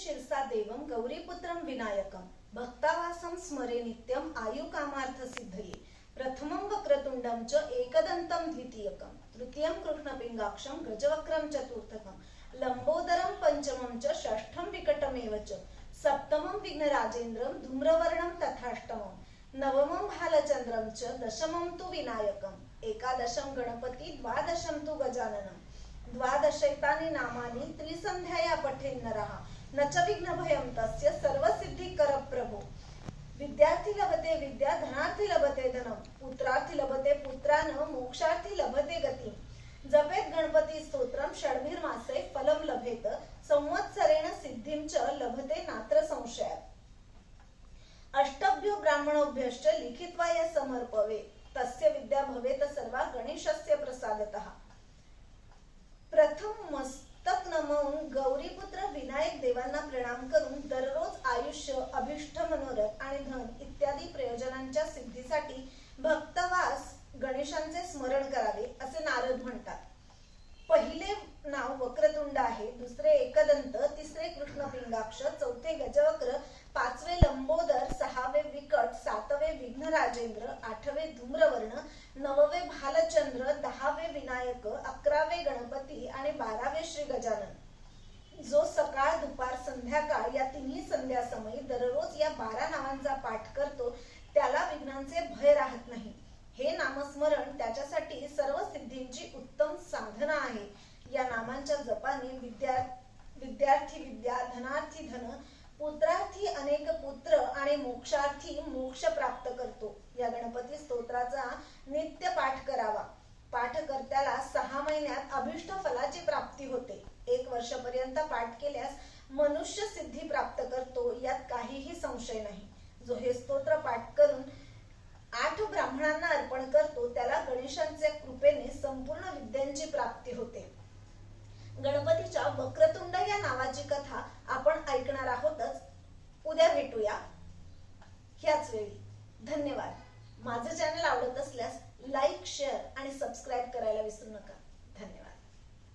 शिरसा देवं गौरीपुत्रं विनायकं। भक्तावासं स्मरे नित्यम् आयुकामार्थ सिद्धये। प्रथमं वक्रतुण्डं च एकदन्तं द्वितीयकं। तृतीयं कृष्णपिङ्गाक्षं गजवक्रं चतुर्थकं। लम्बोदरं पञ्चमं च षष्ठं विकटमेव च। सप्तमं विघ्नराजेन्द्रं धूम्रवर्णं तथाष्टमं। नवमं भालचन्द्रं च दशमं तु विनायकम् एकादशं गणपती द्वादशं तु गजाननम् द्वादशैतानि नामानि त्रिसन्ध्याया पठेन्नरः न च विघ्नभयं तस्य कर प्रभो विद्यार्थी लभते विद्या धनार्थी लभते धनम पुत्रार्थी लभते पुत्रान मोक्षार्थी लभते गती। जपेत गणपती स्तोत्रम षडभीर मासे फलम लभेत संवत्सरेण सिद्धिं च लभते नात्र संशयात। अष्टभ्यो ब्राह्मणोभ्यश्च लिखित्वा य समर्पवे तस्य विद्या भवेत सर्वा गणेशस्य प्रसादतः। विनायक देवांना प्रणाम करून दररोज आयुष्य अभिष्ट मनोरथ आणि धन इत्यादी प्रयोजनांच्या सिद्धीसाठी भक्तवास गणेशांचे स्मरण करावे असे नारद म्हणतात. पहिले नाव वक्रतुंड आहे दुसरे एकदंत तिसरे कृष्णपिंगाक्ष चौथे गजवक्र पाचवे लंबोदर सहावे विकट सातवे विघ्नराजेंद्र आठवे धूम्रवर्ण नववे भालचंद्र दहावे विनायक अकरावे गणपती आणि बारावे श्री गजानन. जो सकाळ दुपार संध्याकाळ या तिन्ही संध्या समयी दररोज या बारा नावांचा पाठ करतो त्याला विघ्नांचे भय राहत नाही. हे नामस्मरण त्याच्यासाठी सर्व सिद्धींची उत्तम साधना आहे. या नामांच्या जपाने विद्या विद्यार्थी विद्या धनार्थी धन पुत्रार्थी अनेक पुत्र आणि मोक्षार्थी मोक्ष प्राप्त करतो. या गणपती स्तोत्राचा नित्य पाठ करावा. पाठकर्त्याला सहा महिन्यात अभिष्ट फलाची प्राप्ती होते. एक वर्षापर्यंत पाठ केल्यास मनुष्य सिद्धी प्राप्त करतो यात काहीही संशय नाही. जो हे स्तोत्र पाठ करून आठ ब्राह्मणांना अर्पण करतो त्याला गणेशांच्या कृपेने संपूर्ण विद्यांची प्राप्ती होते. गणपतीच्या वक्रतुंड या नावाची कथा आपण ऐकणार आहोतच. उद्या भेटूया. ह्याच वेळी. धन्यवाद. माझं चॅनल